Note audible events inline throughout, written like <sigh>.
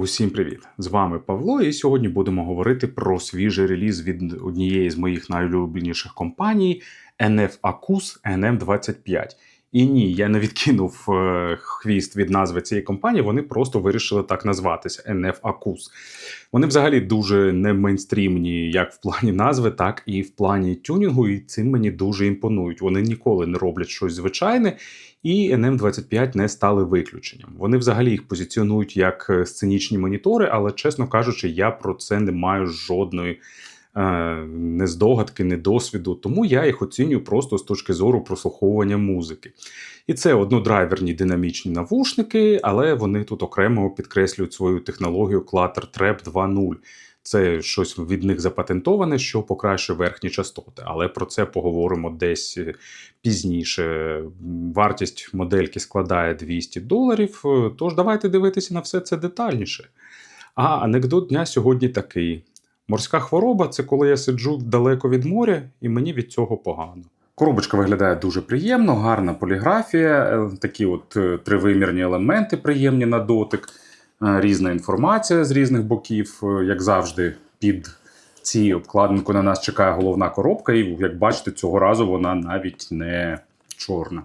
Усім привіт! З вами Павло, і сьогодні будемо говорити про свіжий реліз від однієї з моїх найулюбленіших компаній NF Acus NM25. І ні, я не відкинув е, хвіст від назви цієї компанії, вони просто вирішили так назватися NF Acus. Вони взагалі дуже не мейнстрімні, як в плані назви, так і в плані тюнінгу, і цим мені дуже імпонують. Вони ніколи не роблять щось звичайне, і NM25 не стали виключенням. Вони взагалі їх позиціонують як е, сценічні монітори, але, чесно кажучи, я про це не маю жодної не здогадки, не досвіду, тому я їх оцінюю просто з точки зору прослуховування музики. І це однодрайверні динамічні навушники, але вони тут окремо підкреслюють свою технологію Clutter Trap 2.0. Це щось від них запатентоване, що покращує верхні частоти, але про це поговоримо десь е, пізніше. Вартість модельки складає 200 доларів. е, Тож давайте дивитися на все це детальніше. А анекдот дня сьогодні такий: морська хвороба це коли я сиджу далеко від моря, і мені від цього погано. Коробочка виглядає дуже приємно, гарна поліграфія, е, такі от е, тривимірні елементи приємні на дотик, е, різна інформація з різних боків, як завжди, під цією обкладинкою на нас чекає головна коробка, і як бачите, цього разу вона навіть не чорна.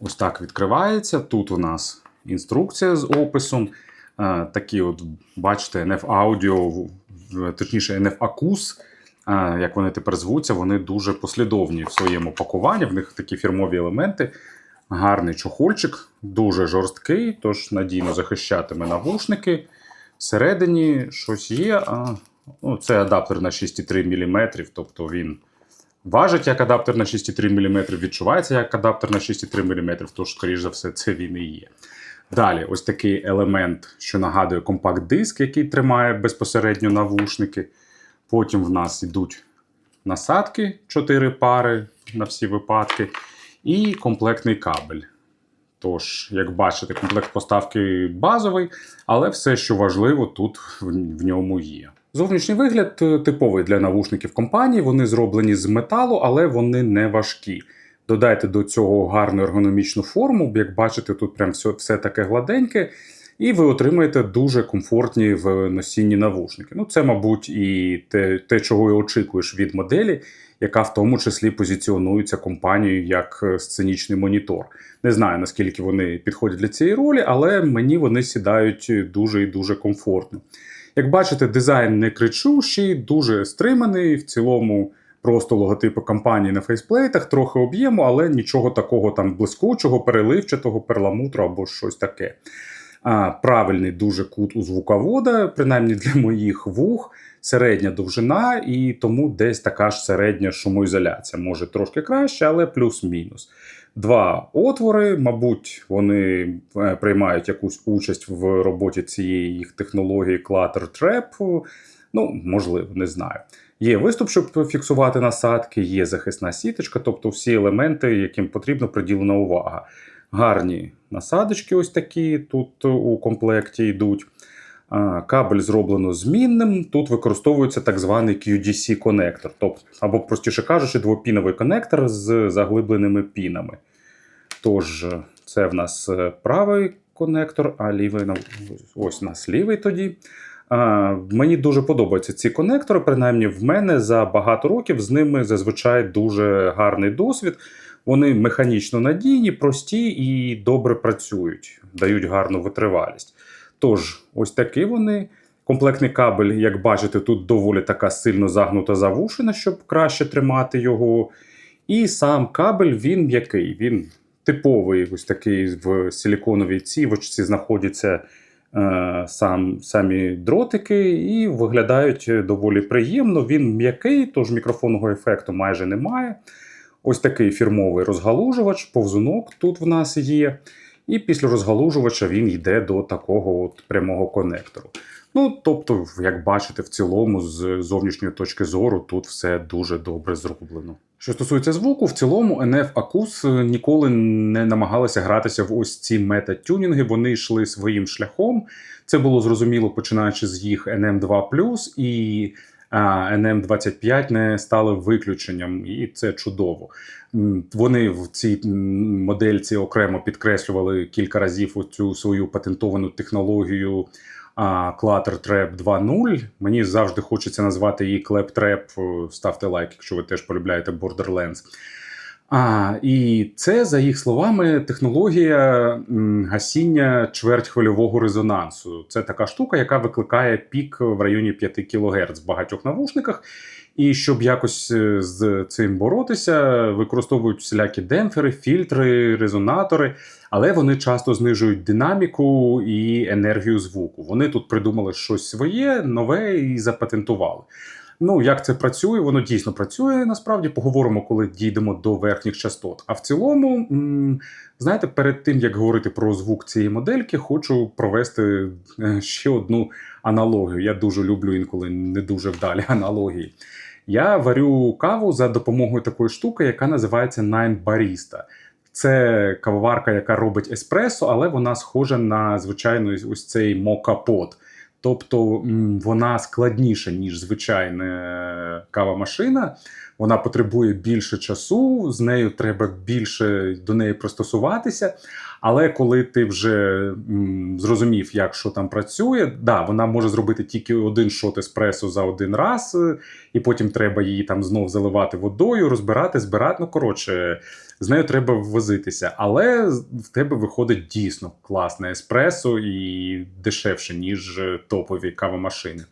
Ось так відкривається. Тут у нас інструкція з описом. Такі, от, бачите, NF Audio, в- точніше, е, як вони тепер звуться, вони дуже послідовні в своєму пакуванні. В них такі фірмові елементи. Гарний чохольчик, дуже жорсткий, тож надійно захищатиме навушники. Всередині щось є. А, ну, це адаптер на 6,3 мм, тобто він важить як адаптер на 6,3 мм, відчувається як адаптер на 6,3 мм, тож, скоріш за все, це він і є. Далі, ось такий елемент, що нагадує компакт-диск, який тримає безпосередньо навушники. Потім в нас йдуть насадки, 4 пари на всі випадки, і комплектний кабель. Тож, як бачите, комплект поставки базовий, але все, що важливо, тут в ньому є. Зовнішній вигляд е, типовий для навушників компанії. Вони зроблені з металу, але вони не важкі. Додайте до цього гарну ергономічну форму, як бачите, тут прям все, все таке гладеньке, і ви отримаєте дуже комфортні в носінні навушники. Ну, це, мабуть, і те, те, чого і очікуєш від моделі, яка в тому числі позиціонується компанією як е, сценічний монітор. Не знаю, наскільки вони підходять для цієї ролі, але мені вони сідають дуже і дуже комфортно. Як бачите, дизайн не кричущий, дуже стриманий. В цілому просто логотипи компанії на фейсплейтах, трохи об'єму, але нічого такого там блискучого, переливчатого, перламутру або щось таке. А, правильний дуже кут у звуковода, принаймні для моїх вух, середня довжина, і тому десь така ж середня шумоізоляція. Може трошки краще, але плюс-мінус. Два отвори, мабуть, вони е, приймають якусь участь в роботі цієї їх технології Clutter Trap. Ну, можливо, не знаю. Є виступ, щоб фіксувати насадки, є захисна сіточка, тобто всі елементи, яким потрібно приділена увага. Гарні насадочки, ось такі тут у комплекті йдуть. Кабель зроблено змінним. Тут використовується так званий QDC-конектор, тобто, або, простіше кажучи, двопіновий конектор з заглибленими пінами. Тож, це в нас е, правий конектор, а лівий ось у нас лівий тоді. Мені дуже подобаються ці конектори, принаймні в мене за багато років з ними зазвичай дуже гарний досвід. Вони механічно надійні, прості і добре працюють, дають гарну витривалість. Тож, ось такі вони. Комплектний кабель, як бачите, тут доволі така сильно загнута завушена, щоб краще тримати його. І сам кабель він м'який. Він типовий, ось такий в силіконовій цівочці знаходяться сам, самі дротики, і виглядають доволі приємно. Він м'який, тож мікрофонного ефекту майже немає. Ось такий фірмовий розгалужувач, повзунок тут в нас є. І після розгалужувача він йде до такого от прямого конектору. Ну, тобто, як бачите, в цілому, з зовнішньої точки зору, тут все дуже добре зроблено. Що стосується звуку, в цілому NF Acus ніколи не намагалися гратися в ось ці мета-тюнінги, вони йшли своїм шляхом. Це було зрозуміло починаючи з їх NM2 і а, NM25 не стали виключенням, і це чудово. Вони в цій модельці окремо підкреслювали кілька разів цю свою патентовану технологію Clutter Trap 2.0. Мені завжди хочеться назвати її Клептреп. Ставте лайк, якщо ви теж полюбляєте Borderlands. А, і це, за їх словами, технологія гасіння чвертьхвильового резонансу. Це така штука, яка викликає пік в районі 5 кГц в багатьох навушниках. І щоб якось е, з цим боротися, використовують всілякі демпфери, фільтри, резонатори, але вони часто знижують динаміку і енергію звуку. Вони тут придумали щось своє, нове і запатентували. Ну, як це працює? Воно дійсно працює. Насправді поговоримо, коли дійдемо до верхніх частот. А в цілому, знаєте, перед тим як говорити про звук цієї модельки, хочу провести е, ще одну аналогію. Я дуже люблю інколи не дуже вдалі <laughs> аналогії. Я варю каву за допомогою такої штуки, яка називається Nine Barista. Це кавоварка, яка робить еспресо, але вона схожа на звичайний ось цей мокапот. Тобто вона складніша, ніж звичайна кава-машина. Вона потребує більше часу, з нею треба більше до неї пристосуватися. Але коли ти вже м, зрозумів, як що там працює, да, вона може зробити тільки один шот еспресо за один раз, е, і потім треба її там знов заливати водою, розбирати, збирати. Ну коротше, з нею треба возитися. Але в тебе виходить дійсно класне еспресо і дешевше, ніж е, топові кавомашини.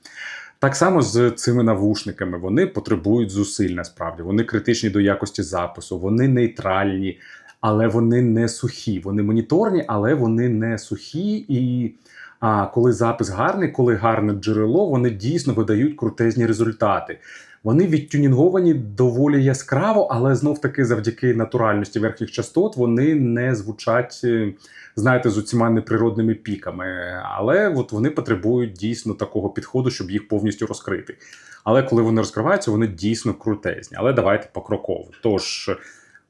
Так само з цими навушниками вони потребують зусиль насправді. Вони критичні до якості запису, вони нейтральні, але вони не сухі. Вони моніторні, але вони не сухі. І а, коли запис гарний, коли гарне джерело, вони дійсно видають крутезні результати. Вони відтюнінговані доволі яскраво, але знов таки завдяки натуральності верхніх частот вони не звучать, е, знаєте, з оціма неприродними піками. Але от вони потребують дійсно такого підходу, щоб їх повністю розкрити. Але коли вони розкриваються, вони дійсно крутезні. Але давайте покроково. Тож.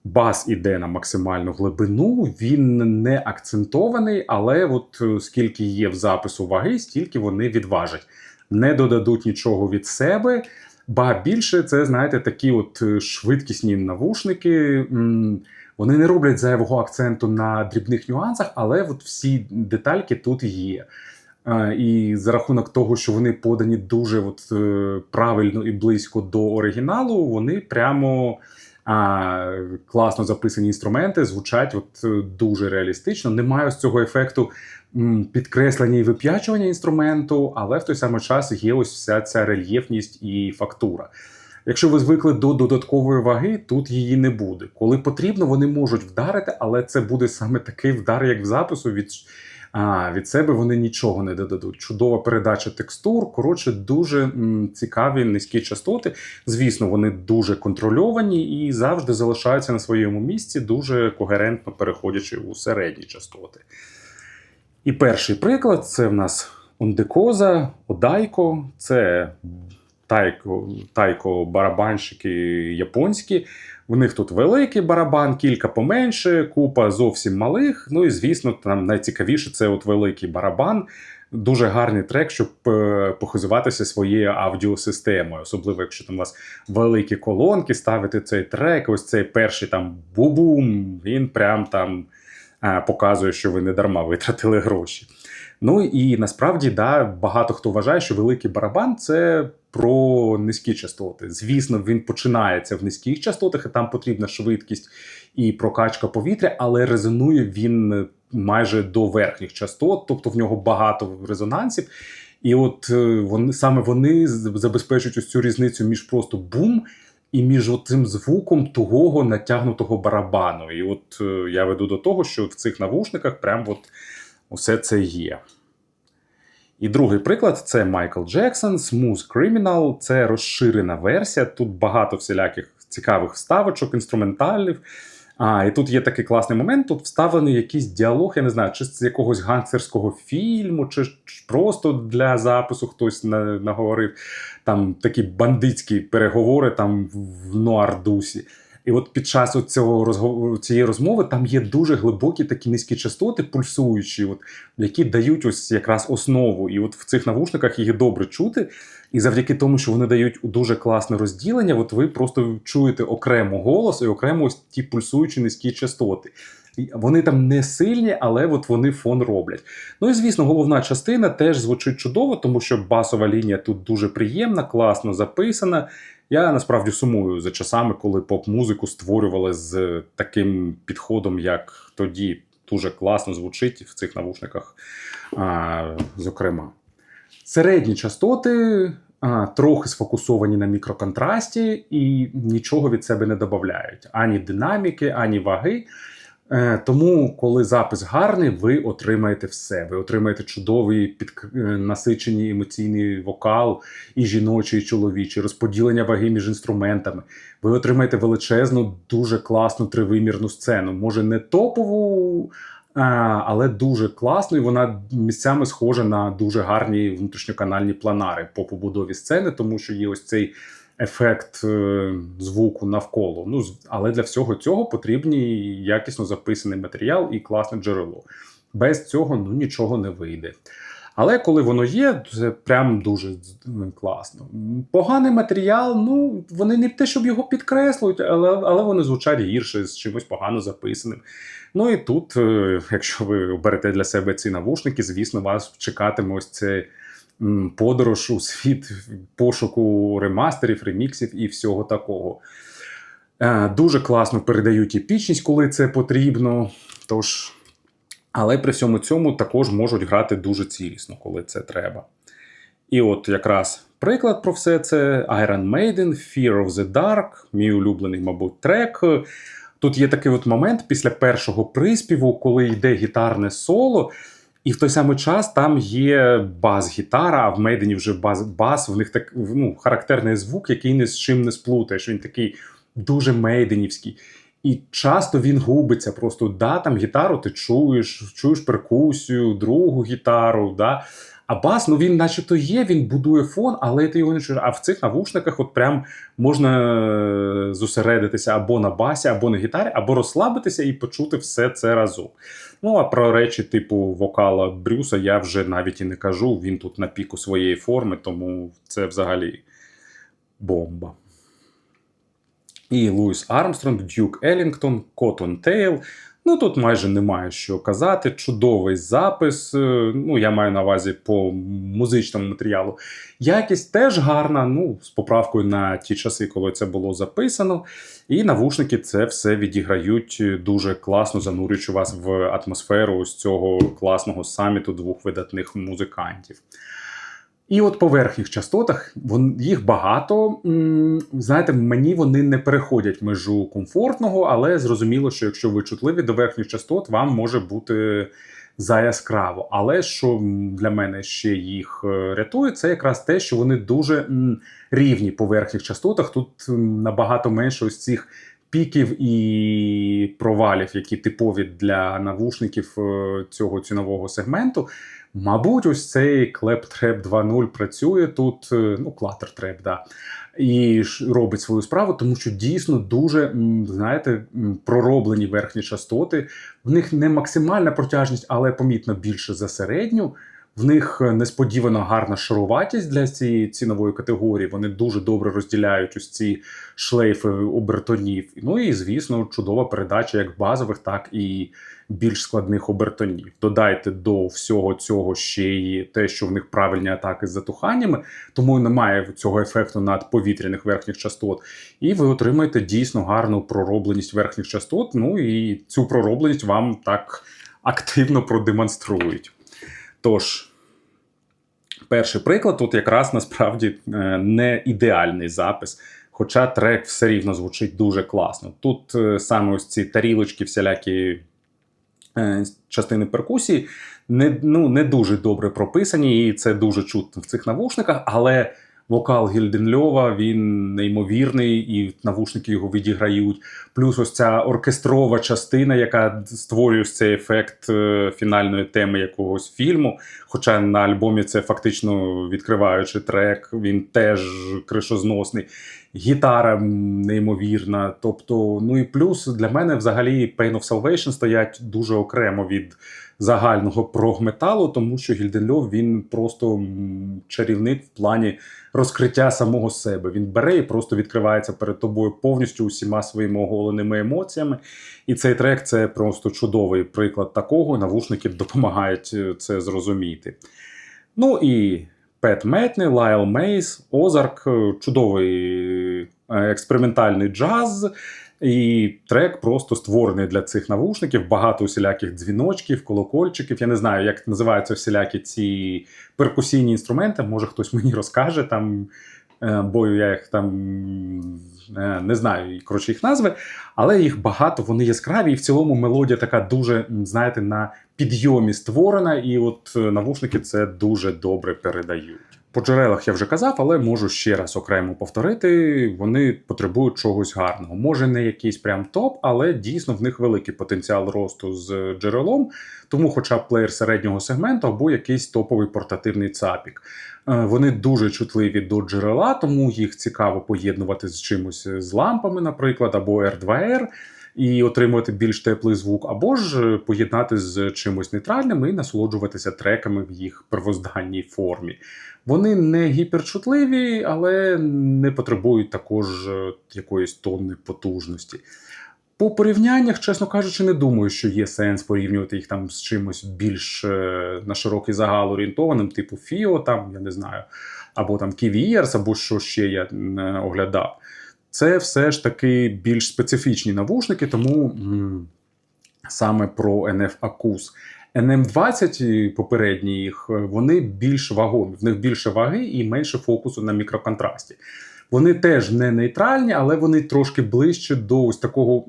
Бас іде на максимальну глибину, він не акцентований, але от е, скільки є в запису ваги, стільки вони відважать. Не додадуть нічого від себе. Ба більше це, знаєте, такі от е, швидкісні навушники. Вони не роблять зайвого акценту на дрібних нюансах, але от всі детальки тут є. І за рахунок того, що вони подані дуже от, е, правильно і близько до оригіналу, вони прямо а, класно записані інструменти, звучать от, е, дуже реалістично. Немає ось цього ефекту підкреслення і вип'ячування інструменту, але в той самий час є ось вся ця рельєфність і фактура. Якщо ви звикли до додаткової ваги, тут її не буде. Коли потрібно, вони можуть вдарити, але це буде саме такий вдар, як в запису. Від, а, від себе вони нічого не додадуть. Чудова передача текстур. Коротше, дуже м, цікаві низькі частоти. Звісно, вони дуже контрольовані і завжди залишаються на своєму місці, дуже когерентно переходячи у середні частоти. І перший приклад це в нас Ондекоза, Одайко, це тайко, тайко барабанщики японські. В них тут великий барабан, кілька поменше, купа зовсім малих. Ну і звісно, там найцікавіше це от великий барабан. Дуже гарний трек, щоб е, похизуватися своєю аудіосистемою, особливо якщо там у вас великі колонки, ставити цей трек, ось цей перший там бу-бум, він прям там е, показує, що ви не дарма витратили гроші. Ну і насправді да, багато хто вважає, що великий барабан це про низькі частоти. Звісно, він починається в низьких частотах, і там потрібна швидкість і прокачка повітря, але резонує він майже до верхніх частот, тобто в нього багато резонансів. І от е, вони саме вони забезпечують ось цю різницю між просто бум і між цим звуком тугого натягнутого барабану. І от е, я веду до того, що в цих навушниках прям от усе це є. І другий приклад це Майкл Джексон, Smooth Criminal. Це розширена версія. Тут багато всіляких цікавих вставочок, інструменталів. А, і тут є такий класний момент. Тут вставлений якийсь діалог, я не знаю, чи з якогось гангстерського фільму, чи, просто для запису хтось на, наговорив. Там такі бандитські переговори там в нуар-дусі. І от під час цього розговору цієї розмови там є дуже глибокі такі низькі частоти, пульсуючі, от, які дають ось якраз основу. І от в цих навушниках їх добре чути. І завдяки тому, що вони дають дуже класне розділення, от ви просто чуєте окремо голос і окремо ось ті пульсуючі низькі частоти. Вони там не сильні, але от вони фон роблять. Ну і звісно, головна частина теж звучить чудово, тому що басова лінія тут дуже приємна, класно записана. Я насправді сумую за часами, коли поп-музику створювали з таким підходом, як тоді дуже класно звучить в цих навушниках, а, зокрема. Середні частоти а, трохи сфокусовані на мікроконтрасті і нічого від себе не додають. Ані динаміки, ані ваги. Е, Тому, коли запис гарний, ви отримаєте все. Ви отримаєте чудовий під е, насичений емоційний вокал, і жіночий, і чоловічий, розподілення ваги між інструментами. Ви отримаєте величезну, дуже класну тривимірну сцену. Може, не топову, але дуже класну. І вона місцями схожа на дуже гарні внутрішньоканальні планари по побудові сцени, тому що є ось цей ефект е, звуку навколо. Ну, але для всього цього потрібні якісно записаний матеріал і класне джерело. Без цього ну, нічого не вийде. Але коли воно є, це прям дуже класно. Поганий матеріал, ну вони не те, щоб його підкреслюють, але, але вони звучать гірше з чимось погано записаним. Ну і тут, е, якщо ви оберете для себе ці навушники, звісно, вас чекатиме ось це м, подорож у світ пошуку ремастерів, реміксів і всього такого. Е, Дуже класно передають епічність, коли це потрібно. Тож, але при всьому цьому також можуть грати дуже цілісно, коли це треба. І от якраз приклад про все це Iron Maiden, Fear of the Dark, мій улюблений, мабуть, трек. Тут є такий от момент після першого приспіву, коли йде гітарне соло, і в той самий час там є бас-гітара, а в Мейдені вже бас, бас в них так ну, характерний звук, який ні з чим не сплутаєш. Він такий дуже мейденівський. І часто він губиться. Просто да, там гітару ти чуєш, чуєш перкусію, другу гітару. да. А бас, ну він начебто є, він будує фон, але ти його не чуєш. А в цих навушниках от прям можна е, зосередитися або на басі, або на гітарі, або розслабитися і почути все це разом. Ну а про речі типу вокала Брюса я вже навіть і не кажу. Він тут на піку своєї форми, тому це взагалі бомба. І Луїс Армстронг, Дюк Елінгтон, Коттон Тейл. Ну тут майже немає що казати. Чудовий запис. е, Ну, я маю на увазі по музичному матеріалу. Якість теж гарна, ну, з поправкою на ті часи, коли це було записано. І навушники це все відіграють дуже класно, занурюючи вас в атмосферу ось цього класного саміту двох видатних музикантів. І от по верхніх частотах вон, їх багато. Знаєте, мені вони не переходять межу комфортного, але зрозуміло, що якщо ви чутливі до верхніх частот, вам може бути заяскраво. Але що для мене ще їх е, рятує, це якраз те, що вони дуже рівні по верхніх частотах. Тут набагато менше ось цих піків і провалів, які типові для навушників е, цього цінового сегменту. Мабуть, ось цей клеп-треп 2.0 працює тут, е, ну, клатер-треп, да, і робить свою справу, тому що дійсно дуже, знаєте, пророблені верхні частоти. В них не максимальна протяжність, але помітно більше за середню. В них е, несподівано гарна шаруватість для цієї цінової категорії. Вони дуже добре розділяють ось ці шлейфи обертонів. Ну і, звісно, чудова передача як базових, так і більш складних обертонів. Додайте до всього цього ще й те, що в них правильні атаки з затуханнями, тому немає цього ефекту над повітряних верхніх частот. І ви отримаєте дійсно гарну проробленість верхніх частот. Ну і цю проробленість вам так активно продемонструють. Тож. Перший приклад тут якраз насправді е, не ідеальний запис, хоча трек все рівно звучить дуже класно. Тут е, саме ось ці тарілочки, всілякі е, частини перкусії не, ну, не дуже добре прописані, і це дуже чутно в цих навушниках, але Вокал Гільденльова він неймовірний, і навушники його відіграють. Плюс ось ця оркестрова частина, яка створює цей ефект е, фінальної теми якогось фільму. Хоча на альбомі це фактично відкриваючи трек, він теж кришозносний. Гітара неймовірна. Тобто, ну і плюс для мене взагалі Pain of Salvation стоять дуже окремо від загального прогметалу, тому що Гільденльов він просто чарівник в плані розкриття самого себе. Він бере і просто відкривається перед тобою повністю усіма своїми оголеними емоціями. І цей трек це просто чудовий приклад такого. Навушники допомагають е, це зрозуміти. Ну і Пет Метни, Лайл Мейс, Озарк, е, чудовий е, експериментальний джаз. І трек просто створений для цих навушників. Багато усіляких дзвіночків, колокольчиків. Я не знаю, як називаються всілякі ці перкусійні інструменти. Може хтось мені розкаже там, е, бо я їх там е, не знаю, коротше, їх назви, але їх багато, вони яскраві, і в цілому мелодія така дуже, знаєте, на підйомі створена, і от е, навушники це дуже добре передають. По джерелах я вже казав, але можу ще раз окремо повторити. Вони потребують чогось гарного. Може, не якийсь прям топ, але дійсно в них великий потенціал росту з джерелом. Тому, хоча б плеєр середнього сегменту або якийсь топовий портативний цапік. Е, Вони дуже чутливі до джерела, тому їх цікаво поєднувати з чимось з лампами, наприклад, або R2R. І отримувати більш теплий звук, або ж поєднати з чимось нейтральним і насолоджуватися треками в їх первозданній формі. Вони не гіперчутливі, але не потребують також е, якоїсь тонни потужності. По порівняннях, чесно кажучи, не думаю, що є сенс порівнювати їх там з чимось більш е, на широкий загал орієнтованим, типу FIO, там, я не знаю, або там KVERS, або що ще я не оглядав. Це все ж таки більш специфічні навушники, тому м, саме про NF Acus. NM20 попередні їх, е, вони більш вагомі, в них більше ваги і менше фокусу на мікроконтрасті. Вони теж не нейтральні, але вони трошки ближче до ось такого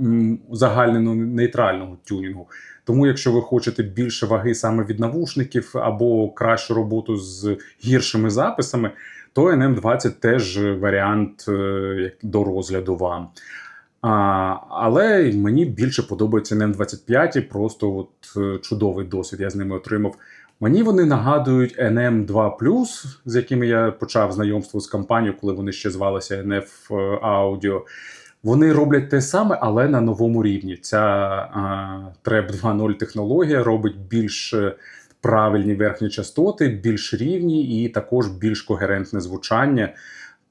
загального нейтрального тюнінгу. Тому, якщо ви хочете більше ваги саме від навушників або кращу роботу з гіршими записами, то NM20 теж варіант е, до розгляду вам. А, але мені більше подобається NM25, просто от е, чудовий досвід я з ними отримав. Мені вони нагадують NM2, з якими я почав знайомство з компанією, коли вони ще звалися NF Audio. Вони роблять те саме, але на новому рівні. Ця а, Trap 2.0 технологія робить більш е, правильні верхні частоти, більш рівні і також більш когерентне звучання.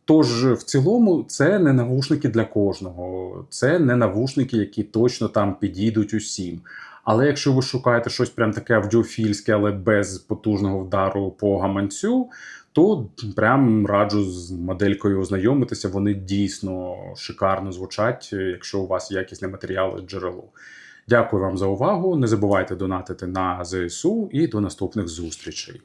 Тож, в цілому, це не навушники для кожного, це не навушники, які точно там підійдуть усім. Але якщо ви шукаєте щось прям таке аудіофільське, але без потужного вдару по гаманцю, то прям раджу з моделькою ознайомитися. Вони дійсно шикарно звучать, якщо у вас якісне матеріали джерело. Дякую вам за увагу. Не забувайте донатити на ЗСУ і до наступних зустрічей.